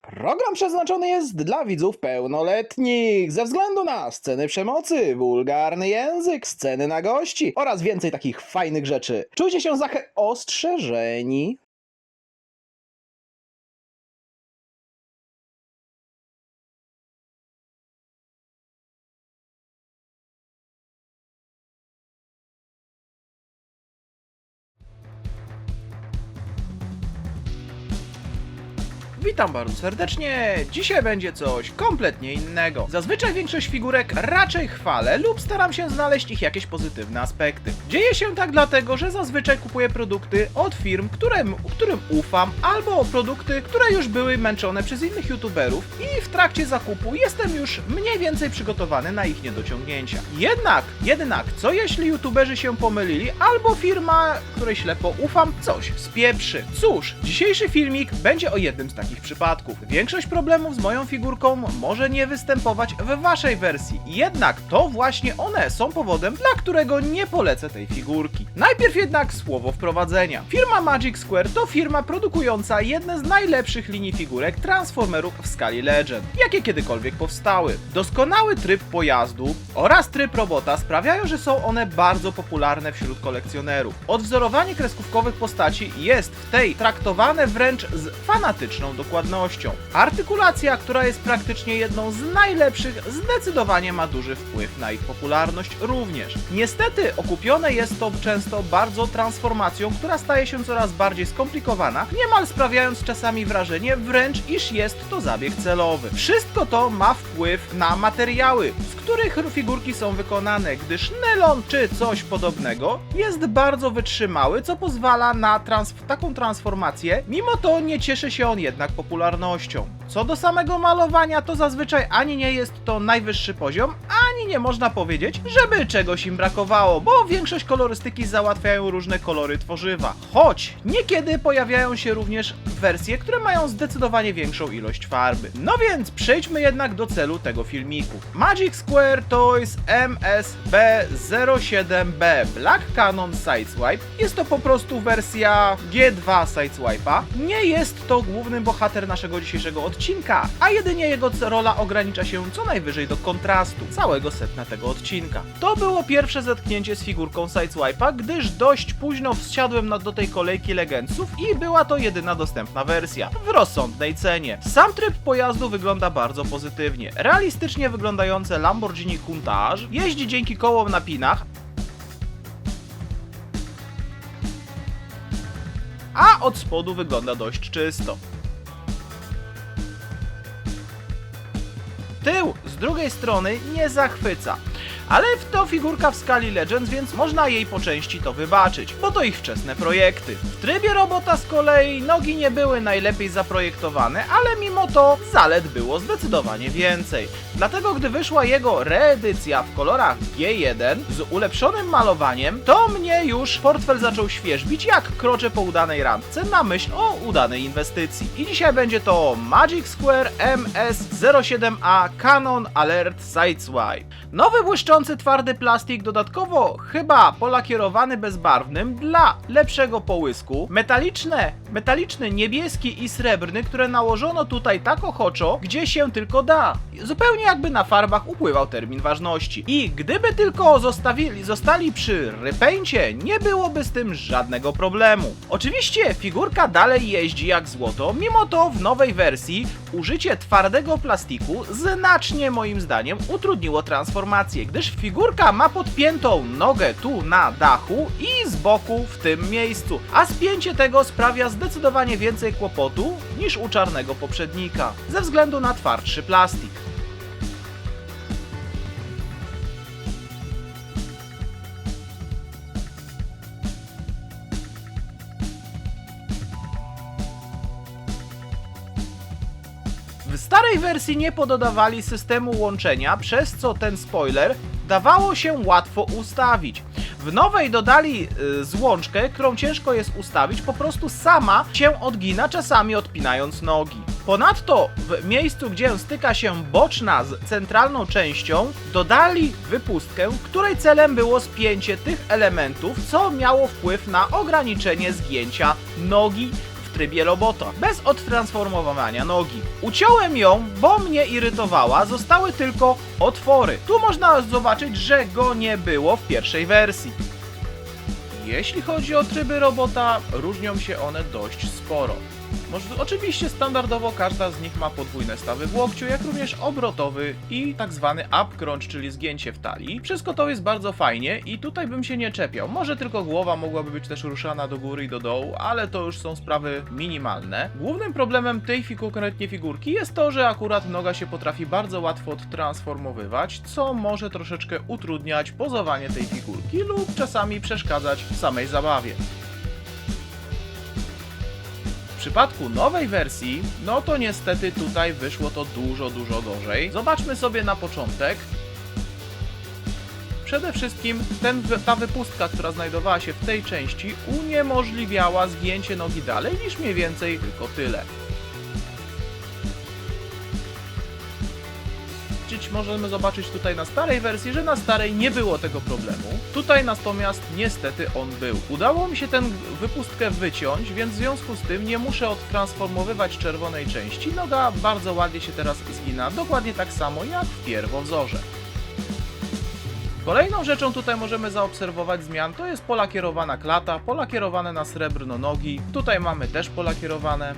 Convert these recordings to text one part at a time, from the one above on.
Program przeznaczony jest dla widzów pełnoletnich ze względu na sceny przemocy, wulgarny język, sceny na gości oraz więcej takich fajnych rzeczy. Czujcie się zachę ostrzeżeni. Witam bardzo serdecznie. Dzisiaj będzie coś kompletnie innego. Zazwyczaj większość figurek raczej chwalę lub staram się znaleźć ich jakieś pozytywne aspekty. Dzieje się tak dlatego, że zazwyczaj kupuję produkty od firm, którym, którym ufam, albo produkty, które już były męczone przez innych youtuberów i w trakcie zakupu jestem już mniej więcej przygotowany na ich niedociągnięcia. Jednak, jednak, co jeśli youtuberzy się pomylili, albo firma, której ślepo ufam, coś spieprzy? Cóż, dzisiejszy filmik będzie o jednym z takich przypadków. Większość problemów z moją figurką może nie występować w waszej wersji, jednak to właśnie one są powodem, dla którego nie polecę tej figurki. Najpierw jednak słowo wprowadzenia. Firma Magic Square to firma produkująca jedne z najlepszych linii figurek Transformerów w skali Legend, jakie kiedykolwiek powstały. Doskonały tryb pojazdu oraz tryb robota sprawiają, że są one bardzo popularne wśród kolekcjonerów. Odwzorowanie kreskówkowych postaci jest w tej traktowane wręcz z fanatyczną dokładnością. Artykulacja, która jest praktycznie jedną z najlepszych, zdecydowanie ma duży wpływ na ich popularność również. Niestety okupione jest to często bardzo transformacją, która staje się coraz bardziej skomplikowana, niemal sprawiając czasami wrażenie wręcz iż jest to zabieg celowy. Wszystko to ma wpływ na materiały, z których figurki są wykonane, gdyż nylon czy coś podobnego jest bardzo wytrzymały, co pozwala na trans taką transformację, mimo to nie cieszy się on jednak popularnością. Co do samego malowania, to zazwyczaj ani nie jest to najwyższy poziom, ani nie można powiedzieć, żeby czegoś im brakowało, bo większość kolorystyki załatwiają różne kolory tworzywa. Choć niekiedy pojawiają się również wersje, które mają zdecydowanie większą ilość farby. No więc przejdźmy jednak do celu tego filmiku. Magic Square Toys MSB07B Black Cannon Sideswipe jest to po prostu wersja G2 Sideswipe'a. Nie jest to główny bohater naszego dzisiejszego odcinka, a jedynie jego rola ogranicza się co najwyżej do kontrastu całego setna tego odcinka. To było pierwsze zetknięcie z figurką Sideswipe'a, gdyż dość późno wsiadłem na, do tej kolejki Legendsów i była to jedyna dostępna wersja, w rozsądnej cenie. Sam tryb pojazdu wygląda bardzo pozytywnie. Realistycznie wyglądające Lamborghini Countach jeździ dzięki kołom na pinach, a od spodu wygląda dość czysto. Tył z drugiej strony nie zachwyca. Ale to figurka w skali Legends, więc można jej po części to wybaczyć, bo to ich wczesne projekty. W trybie robota z kolei nogi nie były najlepiej zaprojektowane, ale mimo to zalet było zdecydowanie więcej. Dlatego gdy wyszła jego reedycja w kolorach G1 z ulepszonym malowaniem, to mnie już portfel zaczął świeżbić jak kroczę po udanej randce na myśl o udanej inwestycji. I dzisiaj będzie to Magic Square MS07A Canon Alert Sideswipe. Nowy błyszczący twardy plastik dodatkowo chyba polakierowany bezbarwnym dla lepszego połysku. Metaliczne, metaliczny niebieski i srebrny, które nałożono tutaj tak ochoczo, gdzie się tylko da. Zupełnie jakby na farbach upływał termin ważności. I gdyby tylko zostawili, zostali przy repaincie, nie byłoby z tym żadnego problemu. Oczywiście figurka dalej jeździ jak złoto, mimo to w nowej wersji użycie twardego plastiku znacznie moim zdaniem utrudniło transformację, gdyż figurka ma podpiętą nogę tu na dachu i z boku w tym miejscu, a spięcie tego sprawia zdecydowanie więcej kłopotu niż u czarnego poprzednika, ze względu na twardszy plastik. W starej wersji nie pododawali systemu łączenia, przez co ten spoiler dawało się łatwo ustawić. W nowej dodali y, złączkę, którą ciężko jest ustawić, po prostu sama się odgina, czasami odpinając nogi. Ponadto w miejscu, gdzie styka się boczna z centralną częścią, dodali wypustkę, której celem było spięcie tych elementów, co miało wpływ na ograniczenie zgięcia nogi trybie robota, bez odtransformowania nogi. Uciąłem ją, bo mnie irytowała, zostały tylko otwory. Tu można zobaczyć, że go nie było w pierwszej wersji. Jeśli chodzi o tryby robota, różnią się one dość sporo. Oczywiście standardowo każda z nich ma podwójne stawy w łokciu, jak również obrotowy i tak zwany up crunch, czyli zgięcie w talii. Wszystko to jest bardzo fajnie i tutaj bym się nie czepiał. Może tylko głowa mogłaby być też ruszana do góry i do dołu, ale to już są sprawy minimalne. Głównym problemem tej konkretnie figurki jest to, że akurat noga się potrafi bardzo łatwo odtransformowywać, co może troszeczkę utrudniać pozowanie tej figurki lub czasami przeszkadzać w samej zabawie. Przypadku nowej wersji, no to niestety tutaj wyszło to dużo, dużo gorzej. Zobaczmy sobie na początek. Przede wszystkim ten, ta wypustka, która znajdowała się w tej części, uniemożliwiała zgięcie nogi dalej niż mniej więcej tylko tyle. Czyć możemy zobaczyć tutaj na starej wersji, że na starej nie było tego problemu. Tutaj natomiast niestety on był. Udało mi się tę wypustkę wyciąć, więc w związku z tym nie muszę odtransformowywać czerwonej części. Noga bardzo ładnie się teraz zgina, dokładnie tak samo jak w pierwowzorze. Kolejną rzeczą tutaj możemy zaobserwować zmian to jest polakierowana klata, polakierowane na srebrno nogi. Tutaj mamy też polakierowane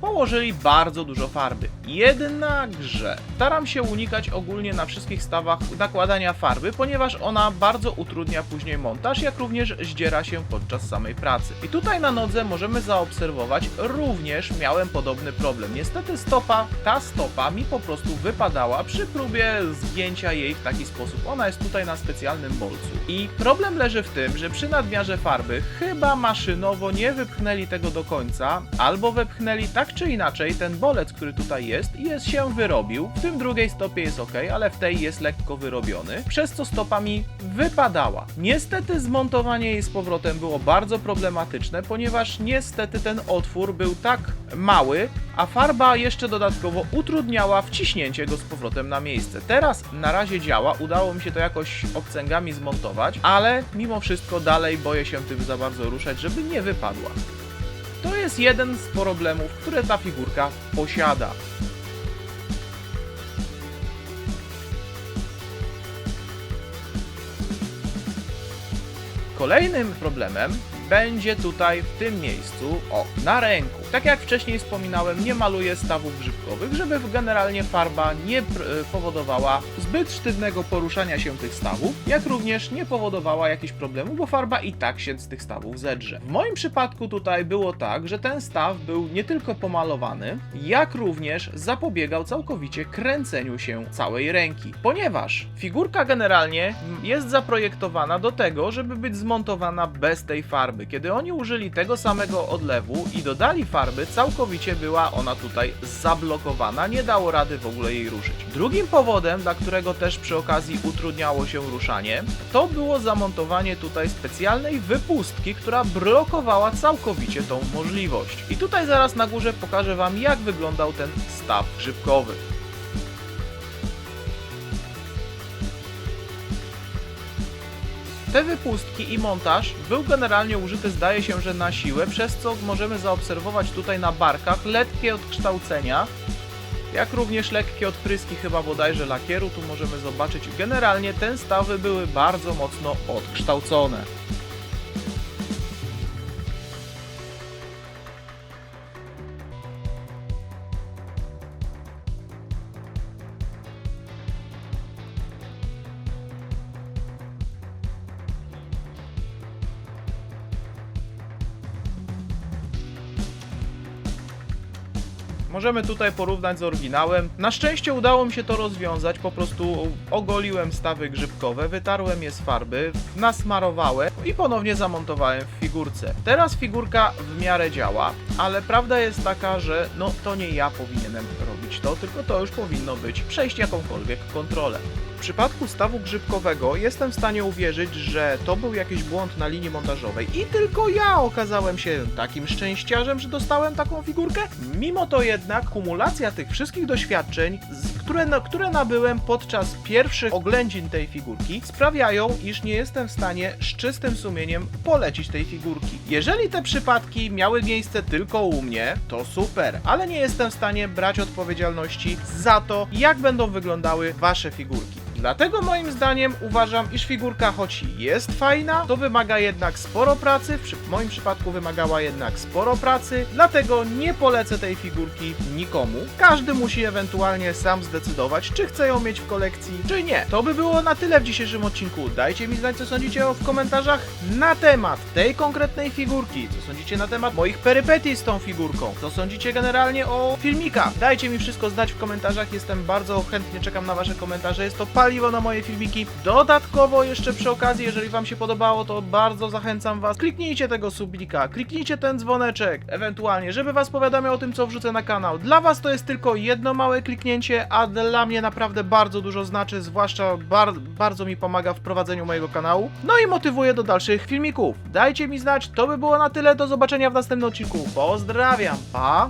położyli bardzo dużo farby. Jednakże staram się unikać ogólnie na wszystkich stawach nakładania farby, ponieważ ona bardzo utrudnia później montaż, jak również zdziera się podczas samej pracy. I tutaj na nodze możemy zaobserwować, również miałem podobny problem. Niestety stopa, ta stopa mi po prostu wypadała przy próbie zgięcia jej w taki sposób. Ona jest tutaj na specjalnym bolcu. I problem leży w tym, że przy nadmiarze farby chyba maszynowo nie wypchnęli tego do końca, albo wepchnęli tak czy inaczej ten bolec, który tutaj jest, jest się wyrobił. W tym drugiej stopie jest ok, ale w tej jest lekko wyrobiony, przez co stopa mi wypadała. Niestety zmontowanie jej z powrotem było bardzo problematyczne, ponieważ niestety ten otwór był tak mały, a farba jeszcze dodatkowo utrudniała wciśnięcie go z powrotem na miejsce. Teraz na razie działa, udało mi się to jakoś obcęgami zmontować, ale mimo wszystko dalej boję się tym za bardzo ruszać, żeby nie wypadła. Jest jeden z problemów, które ta figurka posiada. Kolejnym problemem będzie tutaj w tym miejscu, o, na ręku. Tak jak wcześniej wspominałem, nie maluję stawów grzybkowych, żeby generalnie farba nie pr- powodowała zbyt sztywnego poruszania się tych stawów, jak również nie powodowała jakichś problemów, bo farba i tak się z tych stawów zedrze. W moim przypadku tutaj było tak, że ten staw był nie tylko pomalowany, jak również zapobiegał całkowicie kręceniu się całej ręki, ponieważ figurka generalnie jest zaprojektowana do tego, żeby być zmontowana bez tej farby. Kiedy oni użyli tego samego odlewu i dodali farby, całkowicie była ona tutaj zablokowana, nie dało rady w ogóle jej ruszyć. Drugim powodem, dla którego też przy okazji utrudniało się ruszanie, to było zamontowanie tutaj specjalnej wypustki, która blokowała całkowicie tą możliwość. I tutaj zaraz na górze pokażę Wam, jak wyglądał ten staw grzybkowy. Te wypustki i montaż był generalnie użyty zdaje się, że na siłę, przez co możemy zaobserwować tutaj na barkach lekkie odkształcenia, jak również lekkie odpryski chyba bodajże lakieru, tu możemy zobaczyć. Generalnie te stawy były bardzo mocno odkształcone. Możemy tutaj porównać z oryginałem. Na szczęście udało mi się to rozwiązać, po prostu ogoliłem stawy grzybkowe, wytarłem je z farby, nasmarowałem i ponownie zamontowałem w figurce. Teraz figurka w miarę działa, ale prawda jest taka, że no to nie ja powinienem robić to, tylko to już powinno być przejść jakąkolwiek kontrolę. Przypadku stawu grzybkowego jestem w stanie uwierzyć, że to był jakiś błąd na linii montażowej i tylko ja okazałem się takim szczęściarzem, że dostałem taką figurkę. Mimo to jednak kumulacja tych wszystkich doświadczeń, które, które nabyłem podczas pierwszych oględzin tej figurki, sprawiają, iż nie jestem w stanie z czystym sumieniem polecić tej figurki. Jeżeli te przypadki miały miejsce tylko u mnie, to super, ale nie jestem w stanie brać odpowiedzialności za to, jak będą wyglądały wasze figurki. Dlatego moim zdaniem uważam, iż figurka choć jest fajna, to wymaga jednak sporo pracy, w moim przypadku wymagała jednak sporo pracy, dlatego nie polecę tej figurki nikomu. Każdy musi ewentualnie sam zdecydować, czy chce ją mieć w kolekcji, czy nie. To by było na tyle w dzisiejszym odcinku. Dajcie mi znać, co sądzicie w komentarzach na temat tej konkretnej figurki, co sądzicie na temat moich perypetii z tą figurką, co sądzicie generalnie o filmikach. Dajcie mi wszystko znać w komentarzach, jestem bardzo chętnie czekam na wasze komentarze, jest to paliwo na moje filmiki. Dodatkowo jeszcze przy okazji, jeżeli wam się podobało, to bardzo zachęcam was, kliknijcie tego sublika, kliknijcie ten dzwoneczek, ewentualnie, żeby was powiadamiał o tym, co wrzucę na kanał. Dla was to jest tylko jedno małe kliknięcie, a dla mnie naprawdę bardzo dużo znaczy, zwłaszcza bar bardzo mi pomaga w prowadzeniu mojego kanału, no i motywuje do dalszych filmików. Dajcie mi znać, to by było na tyle, do zobaczenia w następnym odcinku. Pozdrawiam, pa!